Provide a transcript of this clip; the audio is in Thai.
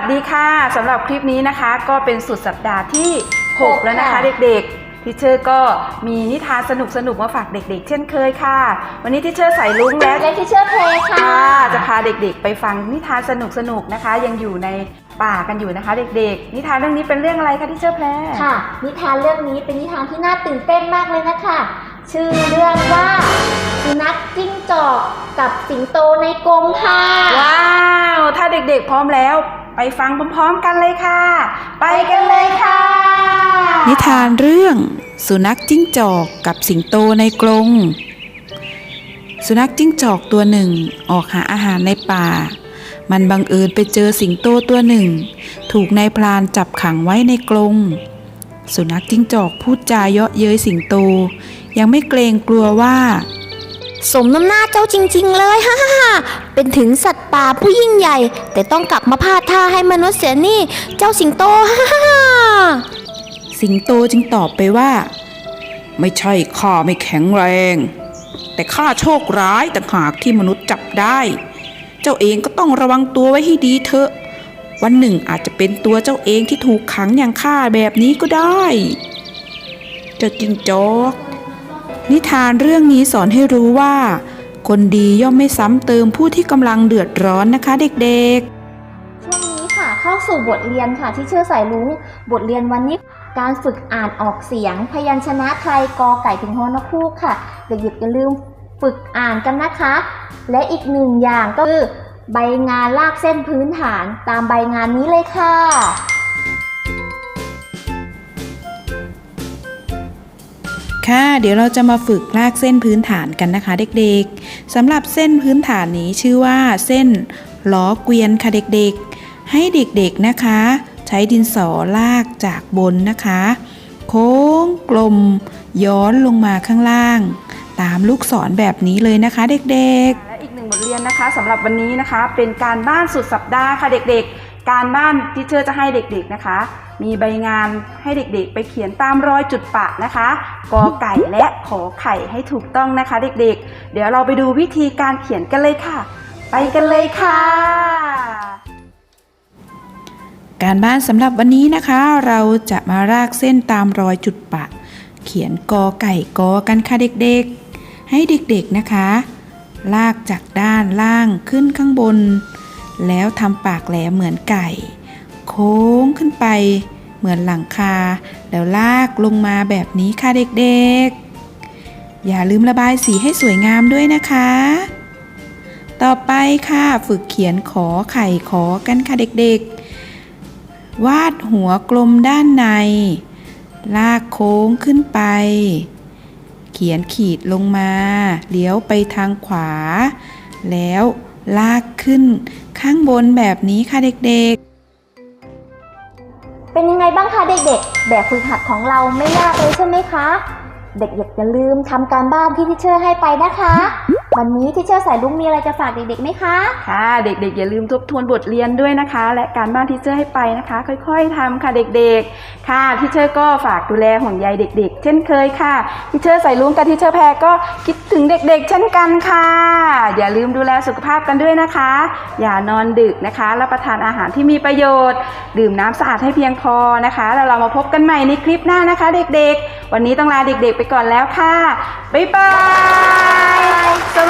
สดีค่ะสำหรับคลิปนี้นะคะ ก็เป็นสุดสัปดาห์ที่ 6 แล้วนะคะ เด็กๆทิเชอร์ก็มีนิทานสนุกๆมาฝากเด็ก ๆ เช่นเคยค่ะ วันนี้ทิเชอร์ใส่ลุงและและที่เชื่อเพลค่ะค่ะ จะพาเด็กๆ ไปฟังนิทานสนุกๆนะคะ ยังอยู่ในป่ากันอยู่นะคะ เด็กๆ นิทานเรื่องนี้เป็นเรื่องอะไรคะทิเชอร์แพรค่ะ นิทานเรื่องนี้เป็นนิทานที่น่าตื่นเต้นมากเลยนะคะ ชื่อเรื่องว่าสุนัขจิ้งจอกกับสิงโตในกรงค่ะว้าวถ้าเด็กๆพร้อมแล้ว ไปฟังพร้อมๆกันเลยค่ะ ไปกันเลยค่ะ นิทานเรื่อง สุนัขจิ้งจอกกับสิงโตในกรงสุนัขจิ้งจอกตัวหนึ่งออกหาอาหารในป่า มันบังเอิญไปเจอสิงโตตัวหนึ่ง ถูกนายพรานจับขังไว้ในกรงสุนัขจิ้งจอกพูดจาเยาะเย้ยสิงโต ยังไม่เกรงกลัวว่า สมน้ำหน้าเจ้าจริง ๆ เลยฮ่าฮ่าเป็นถึงสัตว์ป่าผู้ยิ่งใหญ่ แต่ต้องกลับมาพาดท่าให้มนุษย์เสียนี่ เจ้าสิงโตฮ่าฮ่าสิงโตจึงตอบไปว่า ไม่ใช่ข้าไม่แข็งแรง แต่ข้าโชคร้ายต่างหากที่มนุษย์จับได้ เจ้าเองก็ต้องระวังตัวไว้ให้ดีเถอะ วันหนึ่งอาจจะเป็นตัวเจ้าเองที่ถูกขังอย่างข้าแบบนี้ก็ได้ เจ้าจิงจอก นิทานเรื่องนี้สอนให้รู้ว่า คนดีย่อมไม่ซ้ำเติมผู้ที่กำลังเดือดร้อนนะคะเด็กๆ ช่วงนี้ค่ะเข้าสู่บทเรียนค่ะที่เชื่อสายลุงบทเรียนวันนี้การฝึกอ่านออกเสียง พยัญชนะไทยกอไก่ถึงฮอนคูกค่ะเด็กๆอย่าลืมฝึกอ่านกันนะคะ และอีกหนึ่งอย่างก็คือใบงานลากเส้นพื้นฐานตามใบงานนี้เลยค่ะ ค่ะ เดี๋ยวเราจะมาฝึกลากเส้นพื้นฐานกันนะคะเด็กๆสำหรับเส้นพื้นฐานนี้ชื่อว่าเส้นล้อเกวียนค่ะเด็กๆ ให้เด็กๆนะคะ ใช้ดินสอลากจากบนนะคะ โค้งกลม ย้อนลงมาข้างล่าง ตามลูกศรแบบนี้เลยนะคะเด็กๆ และอีกหนึ่งบทเรียนนะคะสำหรับวันนี้นะคะ เป็นการบ้านสุดสัปดาห์ค่ะเด็กๆ การบ้านที่เชอร์จะให้เด็กๆนะคะ มีใบงานให้เด็กๆ ไปเขียนตามรอยจุดปะนะคะกอไก่และขอไข่ให้ถูกต้องนะคะ เด็กๆ เดี๋ยวเราไปดูวิธีการเขียนกันเลยค่ะ ไปกันเลยค่ะ การบ้านสำหรับวันนี้นะคะ เราจะมารากเส้นตามรอยจุดปะ เขียนกอไก่กอกันค่ะเด็กๆ ให้เด็กๆนะคะ ลากจากด้านล่างขึ้นข้างบน แล้วทำปากแหลมเหมือนไก่ โค้งขึ้นไป เหมือนหลังคา แล้วลากลงมาแบบนี้ค่ะเด็กๆ อย่าลืมระบายสีให้สวยงามด้วยนะคะ ต่อไปค่ะฝึกเขียนขอไข่ขอกันค่ะเด็กๆ วาดหัวกลมด้านใน ลากโค้งขึ้นไป เขียนขีดลงมาเลี้ยวไปทางขวา แล้วลากขึ้นข้างบนแบบนี้ค่ะเด็กๆ เป็นยังไงบ้างคะเด็กๆ แบบฝึกหัดของเราไม่ยากเลยใช่ไหมคะ เด็กๆอย่าลืมทำการบ้านที่ที่เชอร์ให้ไปนะคะ วันนี้ที่เชอร์สายลุงมีอะไรจะฝากเด็กๆไหมคะ ค่ะ เด็กๆ อย่าลืมทบทวนบทเรียนด้วยนะคะ และการบ้านที่เชอร์ให้ไปนะคะ ค่อยๆทำค่ะเด็กๆ ค่ะที่เชอร์ก็ฝากดูแลห่วงใยเด็ก ๆ เช่นเคยค่ะที่เชอร์ใส่ลุงกับที่เชอร์แพรก็คิดถึงเด็ก ๆ เช่นกันค่ะ อย่าลืมดูแลสุขภาพกันด้วยนะคะ อย่านอนดึกนะคะรับประทานอาหารที่มีประโยชน์ ดื่มน้ำสะอาดให้เพียงพอนะคะแล้วเรามาพบกันใหม่ในคลิปหน้านะคะ เด็กๆ วันนี้ต้องลาเด็กๆ ไปก่อนแล้วค่ะบ๊ายบาย สวัส